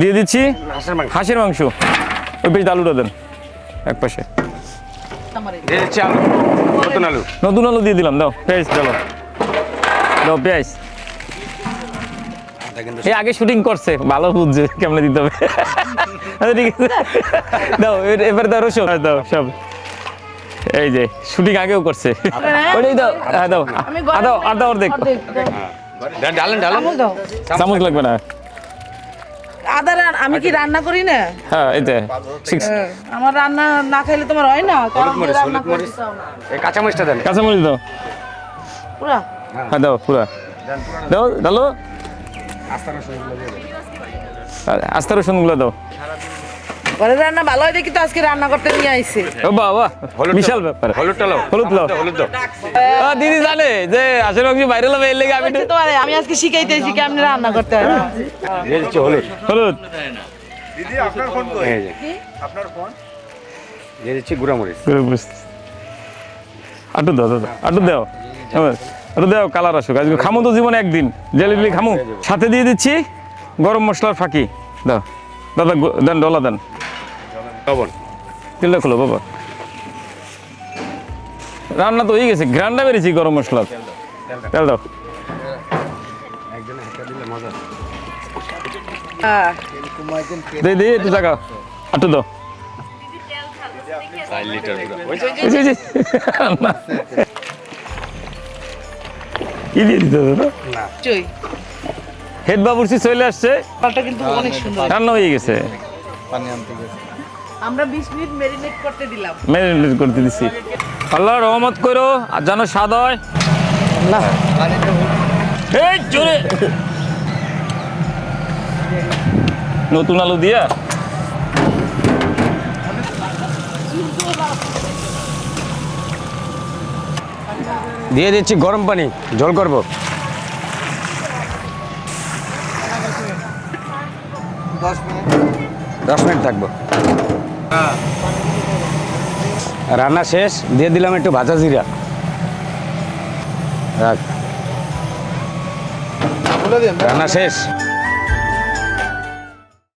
দিয়ে দিচ্ছি হাঁসের মাংস। ওই বেশ আলুটা দেন এক পাশে। নতুন আলু। নতুন আলু দিয়ে দিলাম দাও পেঁয়াজ দাও। পেঁয়াজ। এই আগে শুটিং করছে ভালো বুঝছে কেমনে দিতে হবে। আচ্ছা, ঠিক আছে। দাও এবার দাও রসুন। হ্যাঁ, দাও সব। এই যে শুটিং আগেও করছে। ওইটাই দাও হ্যাঁ দাও। আমি আদা আদা অর্ধেক। ডালেন ডালেন। চামচ লাগবে না। আদা আমি কি রান্না করি না? হ্যাঁ এতে যে হ্যাঁ, আমার রান্না না খাইলে তোমার হয় না? মরিচ কাঁচামরিচটা দেন। কাঁচামরিচ দাও। পুরা? হ্যাঁ। দাও পুরা। দাও ডালো আস্তা রসুনগুলো দাও। ঘরে রান্না ভালো হয় দেখি তো আজকে রান্না করতে নিয়ে আইছে। ও বাবা বিশাল ব্যাপার। হলুদটা লাও হলুদ লাও। হলুদ দাও। আ, দিদি জানে যে আশের মাংস বাইরে হবে এর লেগে আমি তো আরে, আমি আজকে শিখাইতেছি কেমনি রান্না করতে হয়। হলুদ। হলুদ। এই যে। দিয়ে দিচ্ছি গুঁড়া মরিচ। করে বুঝ- আটু দাও দাদা আটু দাও। আটু দাও কালার আসুক। আজকে খামু তো জীবনে একদিন। জেলিপি খামু। সাথে দিয়ে দিচ্ছি গরম মশলার ফাঁকি। দাও। দাদা দেন ডলা দেন। লবণ তেলটা খোলো বাবা। রান্না তো হয়ে গেছে গ্রান্ডা বেরিয়েছি গরম মশলা। তেল দাও। একজনে হাতে দিলে মজা হ্যাঁ। দে দে একটু জায়গা আটু দাও। কি দিয়ে দিতে দাদা? হেড বাবুর্চি চলে আসছে। পালটা কিন্তু অনেক সুন্দর। রান্না হয়ে গেছে। আমরা 20 মিনিট মেরিনেট করতে দিলাম। ম্যারিনেট করতে দিছি। আল্লাহ রহমত করো আর যেন স্বাদ হয়। না এই জোরে। নতুন আলু দিয়া? দিয়ে দিচ্ছি গরম পানি জল করব। দশ মিনিট। থাকব। রান্না শেষ দিয়ে দিলাম একটু ভাজা জিরা। রাখ। রান্না শেষ।